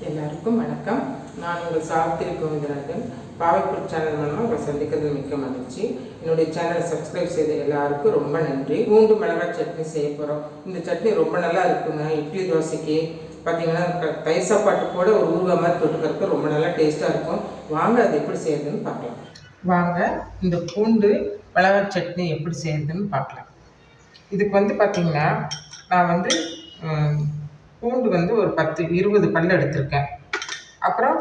எல்லாருக்கும் வணக்கம். நான் உங்கள் சாவித்திரி கோவிந்தராஜன். பாவைப்பூர் சேனல் மூலமாக உங்களை சந்திக்கிறது மிக்க மகிழ்ச்சி. என்னுடைய சேனலை சப்ஸ்கிரைப் செய்த எல்லாருக்கும் ரொம்ப நன்றி. பூண்டு மிளகாய் சட்னி செய்ய போகிறோம் இந்த சட்னி ரொம்ப நல்லா இருக்குங்க. இட்லி தோசைக்கு பார்த்தீங்கன்னா க- தயிர் சாப்பாட்டு கூட ஒரு ஊறுகாய் மாதிரி தொட்டுக்கிறதுக்கு ரொம்ப நல்லா டேஸ்ட்டாக இருக்கும். வாங்க அது எப்படி செய்யுதுன்னு பார்க்கலாம். வாங்க இந்த பூண்டு மிளகாய் சட்னி எப்படி செய்யுதுன்னு பார்க்கலாம். இதுக்கு வந்து பார்த்திங்கன்னா நான் வந்து பூண்டு வந்து ஒரு பத்து இருபது பல் எடுத்திருக்கேன். அப்புறம்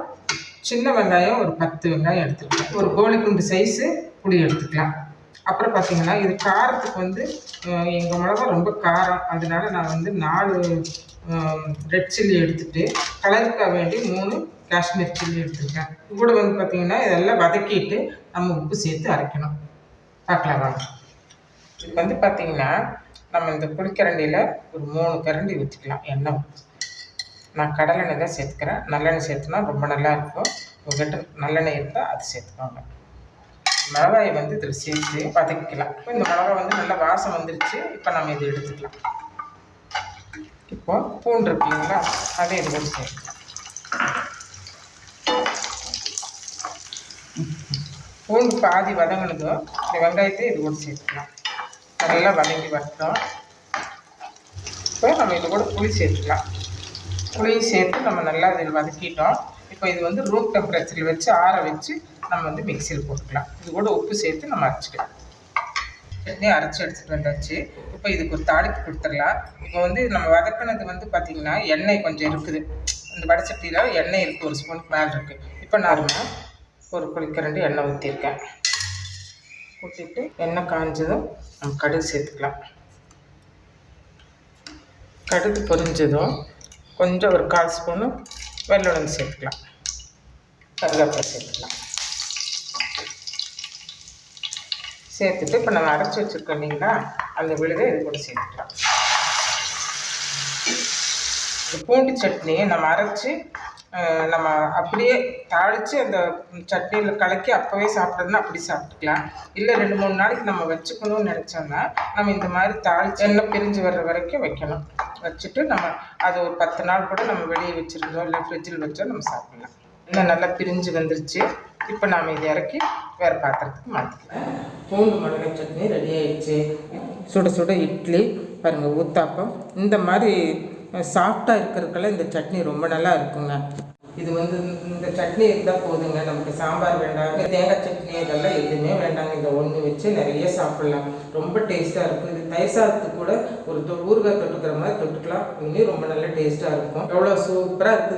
சின்ன வெங்காயம் ஒரு பத்து வெங்காயம் எடுத்துக்கலாம் ஒரு கோழிக்குண்டு சைஸு புளி எடுத்துக்கலாம். அப்புறம் பார்த்தீங்கன்னா இது காரத்துக்கு வந்து எங்கள் மிளகா ரொம்ப காரம். அதனால நான் வந்து நாலு ரெட் சில்லி எடுத்துட்டு கலருக்காக வேண்டி மூணு காஷ்மீர் சில்லி எடுத்துருக்கேன். இது கூட வந்து பார்த்தீங்கன்னா இதெல்லாம் வதக்கிட்டு நம்ம உப்பு சேர்த்து அரைக்கணும். பார்க்கலாம் வாங்க. இது வந்து பார்த்தீங்கன்னா நம்ம இந்த புளிக்கரண்டியில் ஒரு மூணு கரண்டி ஊற்றிக்கலாம் எண்ணெய் நான் கடலெண்ணெய் தான் சேர்த்துக்கிறேன். நல்லெண்ணெய் சேர்த்துனா ரொம்ப நல்லா இருக்கும். உங்கள்கிட்ட நல்லெண்ணெய் இருந்தால் அது சேர்த்துக்கோங்க. மிளகாயை வந்து இதில் சேர்த்து வதக்கிக்கலாம். இப்போ இந்த மிளகாய் வந்து நல்லா வாசம் வந்துருச்சு. இப்போ நம்ம இதை எடுத்துக்கலாம். இப்போ பூண்டு இருக்கு அதே அதை இது கூட சேர்க்கலாம் பூண்டு பாதி வதங்கினதும் இந்த வெங்காயத்தை இது கூட சேர்த்துக்கலாம். நல்லா வதங்கி வரட்டும். இப்போ நம்ம இது கூட புளி சேர்த்துக்கலாம். புளியும் சேர்த்து நம்ம நல்லா இதில் வதக்கிட்டோம். இப்போ இது வந்து ரூம் டெம்பரேச்சரில் வச்சு ஆற வச்சு நம்ம வந்து மிக்சியில் போட்டுக்கலாம். இது கூட உப்பு சேர்த்து நம்ம அரைச்சிக்கலாம். எல்லாத்தையும் அரைச்சி எடுத்துகிட்டு வந்தாச்சு. இப்போ இதுக்கு ஒரு தாளிப்பு கொடுத்துடலாம். இப்போ வந்து நம்ம வதக்கினது வந்து பார்த்திங்கன்னா எண்ணெய் கொஞ்சம் இருக்குது. இந்த வடச்சட்டியில் எண்ணெய் இருக்குது ஒரு ஸ்பூனுக்கு மேலே இருக்குது இப்போ நான் ஒரு குளிக்கரண்டு எண்ணெய் ஊற்றிருக்கேன் ஊற்றிட்டு எண்ணெய் காஞ்சதும் நம்ம கடுகு சேர்த்துக்கலாம். கடுகு பொரிஞ்சதும் கொஞ்சம் ஒரு கால் ஸ்பூனு வெள்ளுடன் சேர்த்துக்கலாம். கருவேப்பிலை சேர்த்துக்கலாம். சேர்த்துட்டு இப்போ நம்ம அரைச்சி வச்சுருக்கோம் இல்லைங்களா? அந்த விழுதை இது கூட சேர்த்துக்கலாம். பூண்டு சட்னியை நம்ம அரைச்சி நம்ம அப்படியே தாளித்து அந்த சட்னியில் கலக்கி அப்போவே சாப்பிட்றதுன்னா அப்படி சாப்பிட்டுக்கலாம். இல்லை ரெண்டு மூணு நாளைக்கு நம்ம வச்சுக்கணும்னு நினச்சோம்னா நம்ம இந்த மாதிரி தாளித்து எண்ணெய் பிரிஞ்சு வர்ற வரைக்கும் வைக்கணும். வச்சுட்டு நம்ம அது ஒரு பத்து நாள் கூட நம்ம வெளியே வச்சுருந்தோம் இல்லை ஃப்ரிட்ஜில் வச்சோம் நம்ம சாப்பிடலாம். இன்னும் நல்லா பிரிஞ்சு வந்துருச்சு. இப்போ நாம் இதை இறக்கி வேறு பாத்திரத்துக்கு மாற்றிக்கலாம் பூண்டு மிளகாய் சட்னி ரெடி ஆயிடுச்சு. சுட சுட இட்லி பாருங்கள் ஊத்தாப்பம். இந்த மாதிரி சாஃப்டாக இருக்கிறதுக்கெல்லாம் இந்த சட்னி ரொம்ப நல்லா இருக்குங்க. இது வந்து இந்த சட்னி இருந்தால் போதுங்க. நமக்கு சாம்பார் வேண்டாம். தேங்காய் சட்னி இதெல்லாம் எதுவுமே வேண்டாங்க. இந்த ஒன்று வச்சு நிறைய சாப்பிட்லாம். ரொம்ப டேஸ்ட்டாக இருக்கும். இது தயிர் கூட ஒரு தொ- ஊறுகாய் தொட்டுக்கிற மாதிரி தொட்டுக்கலாம். இன்னும் ரொம்ப நல்லா டேஸ்ட்டாக இருக்கும். எவ்வளோ சூப்பராக இருக்குது